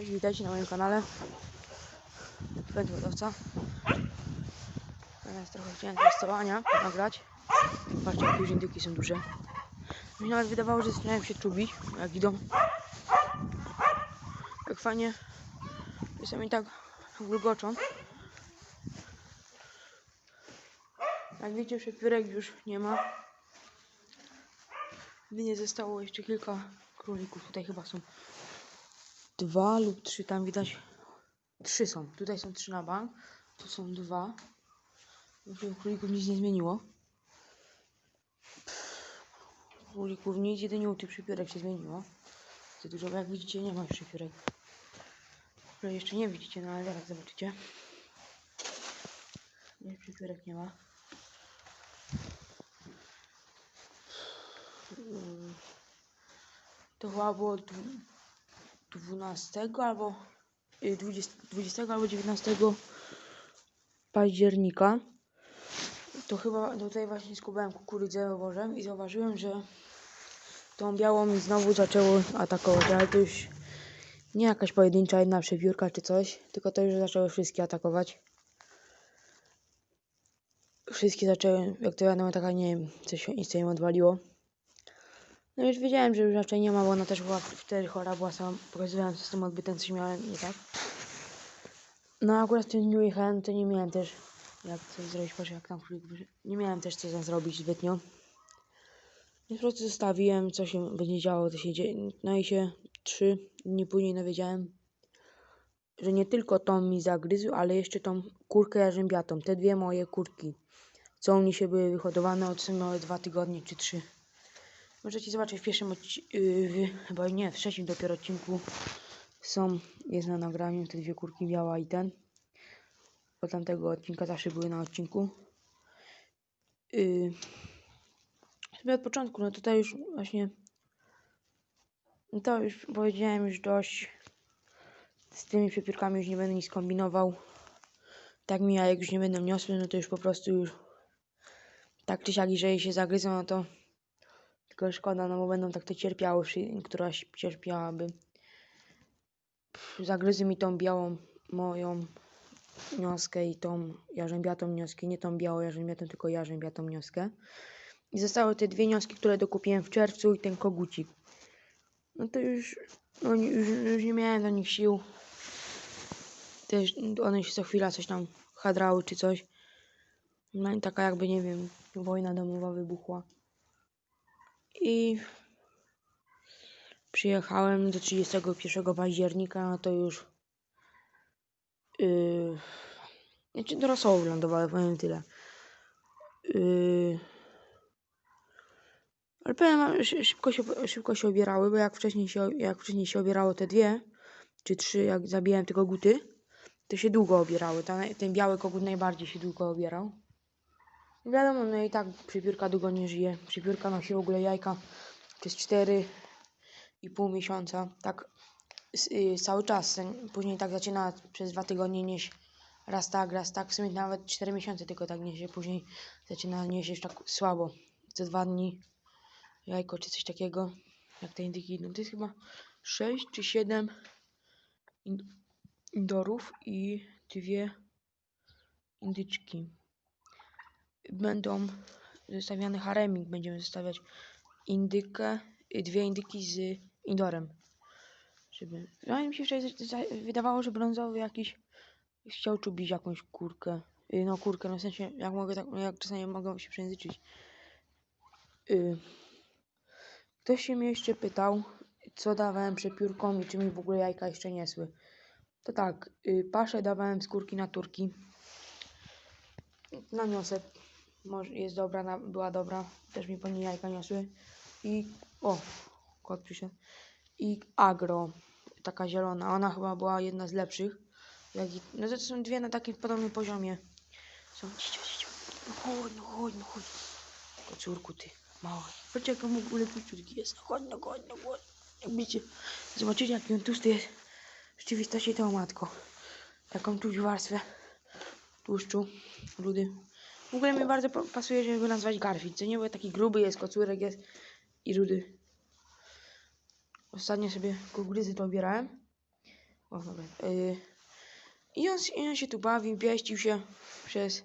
Cześć, witajcie na moim kanale. Wędrowca Teraz trochę chciałem testowania nagrać. Patrzcie jakie już są duże. Mi nawet wydawało, że zaczynają się czubić Jak idą. Tak fajnie. Czasami tak bulgoczą Jak widzicie przepiórek już nie ma. Jedynie zostało jeszcze kilka królików Tutaj chyba są dwa lub trzy, tam widać trzy są. Tutaj są trzy na bank, tu są dwa. U królików nic nie zmieniło. Królików nic, jedynie u tych przypiórek się zmieniło. Za dużo, jak widzicie nie ma już przypiórek. Jeszcze nie widzicie, no ale zaraz zobaczycie. Nie, przypiórek nie ma. To chyba było 12 albo y, 20, 20 albo 19 października. To chyba tutaj właśnie skubałem kukurydzę owożem i zauważyłem, że tą białą mi znowu zaczęło atakować, ale to już nie jakaś pojedyncza jedna przepiórka czy coś, tylko to już zaczęły wszystkie atakować. Wszystkie zaczęły, jak to wiadomo, taka nie wiem, coś, coś im odwaliło. No już wiedziałem, że już raczej nie ma, bo ona też była wtedy chora, była sama, pokazywałem z tym odbytem, coś miałem nie tak. No akurat w tym dniu jechałem, to nie miałem też jak coś zrobić, patrz jak tam królik. Nie miałem też co zrobić zbytnio. Więc po prostu zostawiłem, co się będzie działo, to się dzieje. No i się trzy dni później dowiedziałem, że nie tylko tą mi zagryzł, ale jeszcze tą kurkę jarzębiatą. Te dwie moje kurki, co u mnie się były wyhodowane od dwa tygodnie czy trzy. Możecie zobaczyć w pierwszym odcinku, chyba nie, w trzecim dopiero odcinku są, jest na nagraniu te dwie kurki biała i ten. Od tamtego odcinka zawsze były na odcinku. Yy, sobie od początku, no tutaj już właśnie no to już powiedziałem już dość. Z tymi przepiórkami już nie będę nic kombinował. Tak mi jak już nie będą niosły, no to już po prostu już tak czy siak, jeżeli się zagryzą, no to tylko szkoda, no bo będą tak to cierpiały, któraś cierpiałaby. Pff, Zagryzły mi tą białą moją nioskę i tą jarzębiatą nioskę. Nie tą białą jarzębiatą, tylko jarzębiatą nioskę. I zostały te dwie nioski, które dokupiłem w czerwcu i ten kogucik. No to już, no, już, już nie miałem do nich sił. Też one się co chwila coś tam hadrały czy coś. No i taka jakby, nie wiem, wojna domowa wybuchła. I przyjechałem do 31 października, to już yy, znaczy do rosołu powiem tyle. Yy, ale powiem szybko się, szybko się obierały, bo jak wcześniej się, jak wcześniej się obierało te dwie, czy trzy, jak zabijałem te koguty, to się długo obierały. Ten, ten biały kogut najbardziej się długo obierał. Wiadomo, no i tak przypiórka długo nie żyje. Przypiórka nosi w ogóle jajka przez 4,5 miesiąca. Tak y, cały czas. Później tak zaczyna przez dwa tygodnie nieść raz tak, raz tak. W sumie nawet 4 miesiące tylko tak niesie. Później zaczyna nieść już tak słabo. Co dwa dni jajko czy coś takiego. Jak te indyki idą. To jest chyba 6 czy 7 in- indorów i dwie indyczki będą zostawiane haremik. Będziemy zostawiać indykę, y, dwie indyki z indorem. Żeby... No mi się wczoraj wydawało, że brązowy jakiś chciał czubić jakąś kurkę. Y, No kurkę, no w sensie jak mogę tak, jak czasami mogę się przejęzyczyć. Y, Ktoś się mnie jeszcze pytał, co dawałem przepiórkom i czy mi w ogóle jajka jeszcze niesły. To tak, y, paszę dawałem skórki na turki. Na może jest dobra, na, była dobra. Też mi po niej jajka niosły. I o, kot przyszedł. I agro, taka zielona. Ona chyba była jedna z lepszych. Jak, i- no to są dwie na takim podobnym poziomie. Są, cicho, cicho. No chodź, no chodź, no chodź. Kocurku ty, mała. Patrz jak on w ogóle króciutki jest. No chodź, no chodź, no chodź. Jakbyście zobaczyli jaki on tłusty jest. W rzeczywistości to matko. Taką czuć warstwę tłuszczu, rudy. W ogóle mi bardzo pa- pasuje, żeby go nazwać Garfield, co nie? Bo taki gruby jest, kocurek jest i rudy. Ostatnio sobie kukurydzy to obierałem. O, dobra. Y, i, on, I on się tu bawił, pieścił się przez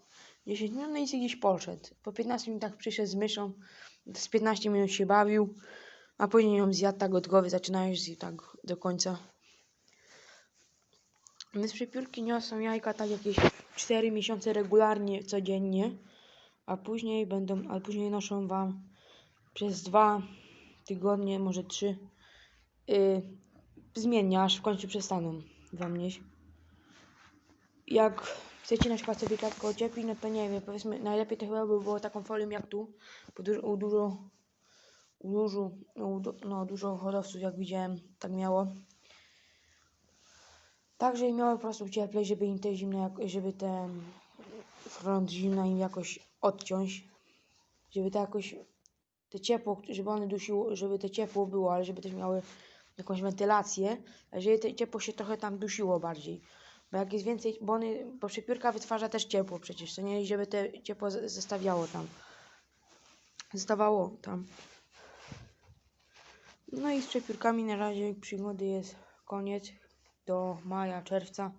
10 minut, no i sobie gdzieś poszedł. Po 15 minutach przyszedł z myszą, z 15 minut się bawił, a później ją zjadł tak od głowy, zaczynając i tak do końca. Więc przepiórki niosą jajka tak jakieś 4 miesiące regularnie, codziennie, a później będą, a później noszą wam przez dwa tygodnie, może trzy, yy, zmiennie, aż w końcu przestaną wam nieść. Jak chcecie na przykład sobie klatkę ocieplić, no to nie wiem, powiedzmy, najlepiej to chyba by było taką folią jak tu, bo dużo, u dużo, u dużo, no, dużo hodowców, jak widziałem, tak miało. Tak, żeby miało po prostu cieplej, żeby im te zimne, żeby ten front zimna im jakoś odciąć, żeby to jakoś, te ciepło, żeby one dusiło, żeby to ciepło było, ale żeby też miały jakąś wentylację, żeby to ciepło się trochę tam dusiło bardziej. Bo jak jest więcej, bo, one, bo przepiórka wytwarza też ciepło przecież, to nie, żeby te ciepło zostawiało tam. Zostawało tam. No i z przepiórkami na razie przygody jest koniec do maja, czerwca,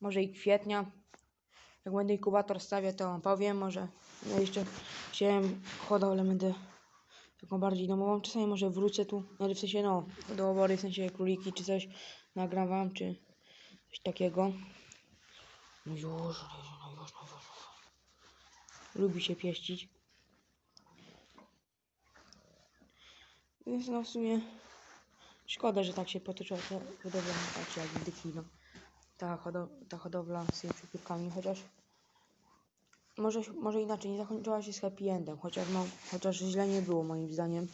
może i kwietnia. Jak będę inkubator stawiał, to powiem, może no jeszcze chciałem hodowlę będę taką bardziej domową. Czasami może wrócę tu, no w sensie no, do obory, w sensie króliki czy coś nagram wam, czy coś takiego. No już, no już, no już, no już. Lubi się pieścić. Więc no w sumie szkoda, że tak się potoczyła ta hodowla, tak jak indyki, no. Ta, hodo ta hodowla z tymi przepiórkami, chociaż może, może inaczej, nie zakończyła się z happy endem, chociaż, no, chociaż źle nie było moim zdaniem.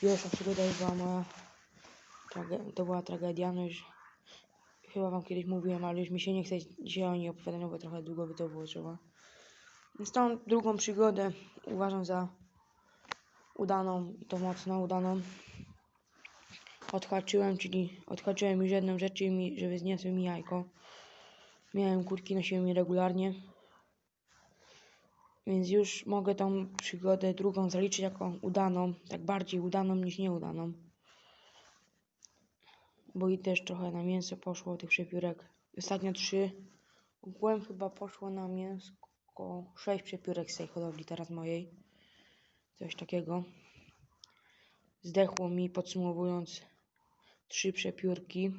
Pierwsza przygoda była moja, to była tragedia, no już chyba wam kiedyś mówiłem, ale już mi się nie chce dzisiaj o niej opowiadać, no bo trochę długo by to było trzeba. Więc tą drugą przygodę uważam za udaną i to mocno udaną. Odhaczyłem, czyli odhaczyłem już jedną rzecz, czyli żeby zniosły mi jajko. Miałem kurki, nosiłem je regularnie. Więc już mogę tą przygodę drugą zaliczyć jako udaną, tak bardziej udaną niż nieudaną. Bo i też trochę na mięso poszło tych przepiórek. Ostatnio trzy. Ogółem chyba poszło na mięsko sześć przepiórek z tej hodowli teraz mojej. Coś takiego. Zdechło mi podsumowując trzy przepiórki.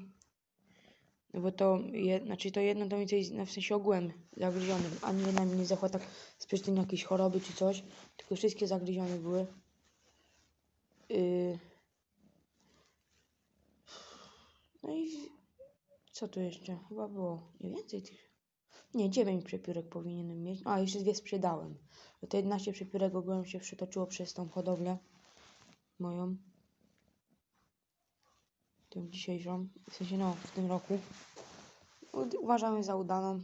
No bo to, je, znaczy to jedno to więcej, no w sensie ogółem zagryzione, ani jedna mi nie zdechła tak z przyczyn jakiejś choroby czy coś, tylko wszystkie zagryzione były. Yy. No i co tu jeszcze? Chyba było nie więcej tych. Nie, 9 przepiórek powinienem mieć. A, jeszcze dwie sprzedałem. Bo te 11 przepiórek ogółem się przetoczyło przez tą hodowlę moją. Tą dzisiejszą. W sensie no, w tym roku. Uważamy za udaną.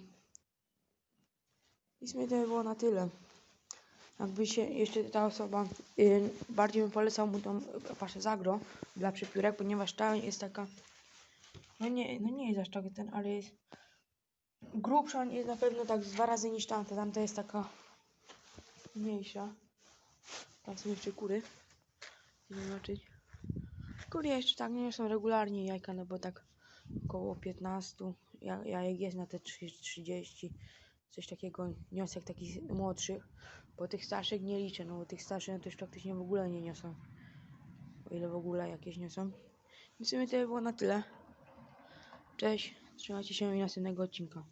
I w sumie to by było na tyle. Jakby się jeszcze ta osoba, yy, bardziej bym polecał mu tą paszę zagro dla przepiórek, ponieważ ta jest taka, no nie, no nie jest aż tak ten, ale jest grubsza, jest na pewno tak dwa razy niż tamta, tamta jest taka mniejsza. Tam są jeszcze kury, zobaczyć. Kury jeszcze tak nie są regularnie jajka, no bo tak około 15 ja- jajek jest na te 30, 30 coś takiego, wniosek takich młodszych, bo tych starszych nie liczę, no bo tych starszych no to już praktycznie w ogóle nie niosą, o ile w ogóle jakieś niosą. I w sumie to by było na tyle. Cześć, trzymajcie się i następnego odcinka.